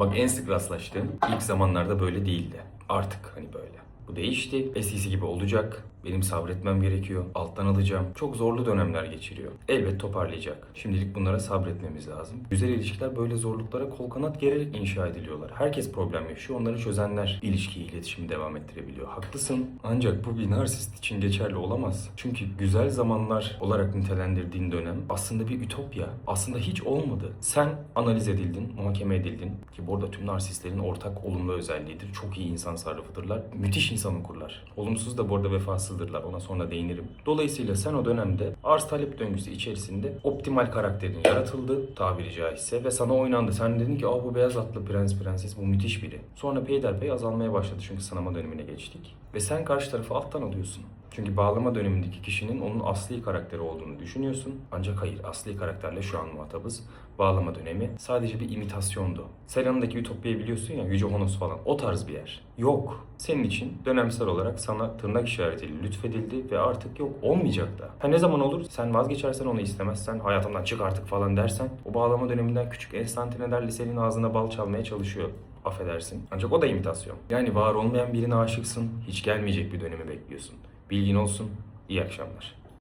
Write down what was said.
Bak en sık rastlaştığım ilk zamanlarda böyle değildi. Artık hani böyle. Bu değişti. Eskisi gibi olacak. Benim sabretmem gerekiyor. Alttan alacağım. Çok zorlu dönemler geçiriyor. Elbet toparlayacak. Şimdilik bunlara sabretmemiz lazım. Güzel ilişkiler böyle zorluklara kol kanat gererek inşa ediliyorlar. Herkes problem yaşıyor. Onları çözenler ilişkiyi, iletişimi devam ettirebiliyor. Haklısın. Ancak bu bir narsist için geçerli olamaz. Çünkü güzel zamanlar olarak nitelendirdiğin dönem aslında bir ütopya. Aslında hiç olmadı. Sen analiz edildin, muhakeme edildin. Ki burada tüm narsistlerin ortak olumlu özelliğidir. Çok iyi insan sarrafıdırlar. Müthiş insan okurlar. Olumsuz da bu arada vefasızdırlar. Ona sonra değinirim. Dolayısıyla sen o dönemde arz talep döngüsü içerisinde optimal karakterin yaratıldı tabiri caizse ve sana oynandı. Sen dedin ki Aa, bu beyaz atlı prens prenses bu müthiş biri. Sonra peyderpey azalmaya başladı çünkü sınama dönemine geçtik. Ve sen karşı tarafı alttan alıyorsun. Çünkü bağlama dönemindeki kişinin onun asli karakteri olduğunu düşünüyorsun. Ancak hayır, asli karakterle şu an muhatabız. Bağlama dönemi sadece bir imitasyondu. Selam'daki Ütopya'yı biliyorsun ya, Yüce Honos falan. O tarz bir yer. Yok. Senin için dönemsel olarak sana tırnak işaretiyle lütfedildi ve artık yok. Olmayacak da. Ha ne zaman olur? Sen vazgeçersen onu istemezsen, hayatımdan çık artık falan dersen, o bağlama döneminden küçük enstantanelerle senin ağzına bal çalmaya çalışıyor affedersin. Ancak o da imitasyon. Yani var olmayan birine aşıksın, hiç gelmeyecek bir dönemi bekliyorsun. Bilgin olsun, iyi akşamlar.